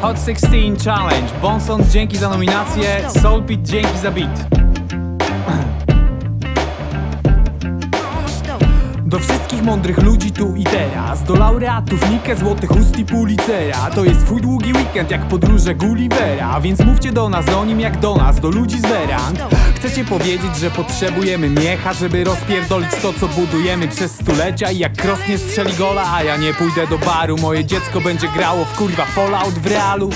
Hot 16 Challenge. Bonson dzięki za nominację, Soulpit dzięki za beat. Do wszystkich mądrych ludzi tu i teraz Do laureatów Nikę, Złotych Ust i Pulitzera. To jest twój długi weekend jak podróże Gullivera Więc mówcie do nas o nim jak do nas, do ludzi z werand Chcecie powiedzieć, że potrzebujemy miecha Żeby rozpierdolić to co budujemy przez stulecia? I jak Cross nie strzeli gola, a ja nie pójdę do baru. Moje dziecko będzie grało w kurwa Fallout w realu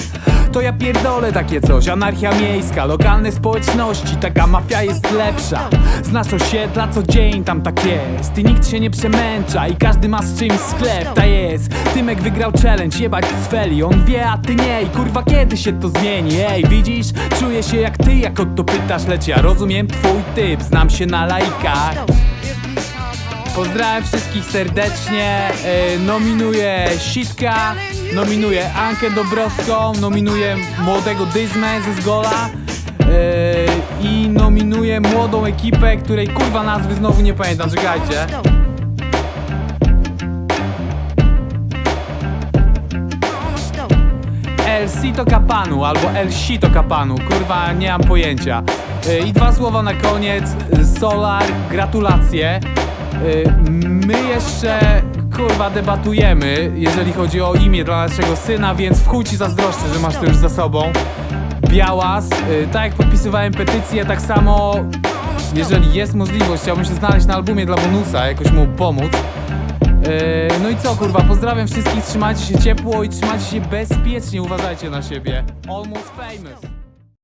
to ja pierdolę takie coś, anarchia miejska, lokalne społeczności, taka mafia jest lepsza. Znasz osiedla, co dzień tam tak jest. I nikt się nie przemęcza i każdy ma z czymś sklep, ta jest. Tymek wygrał challenge, jebać z feli, on wie, a ty nie. I kurwa kiedy się to zmieni, ej widzisz? Czuję się jak ty, jak o to pytasz, lecz ja rozumiem twój typ, znam się na lajkach Pozdrawiam wszystkich serdecznie. E, nominuję Sitka, nominuję Ankę Dobrowską, nominuję młodego Dyzmę ze Zgola e, i nominuję młodą ekipę, której kurwa nazwy znowu nie pamiętam, czekajcie. El Sito Capanu albo El Sito Capanu, kurwa nie mam pojęcia. E, I dwa słowa na koniec. Solar, gratulacje. E, My jeszcze kurwa debatujemy, jeżeli chodzi o imię dla naszego syna, więc w chuj ci zazdroszczę, że masz to już za sobą. Białas, e, tak jak podpisywałem petycję, tak samo jeżeli jest możliwość, chciałbym się znaleźć na albumie dla bonusa, jakoś mu pomóc. Eee, no i co kurwa, pozdrawiam wszystkich, trzymajcie się ciepło i trzymajcie się bezpiecznie, uważajcie na siebie. Almost famous.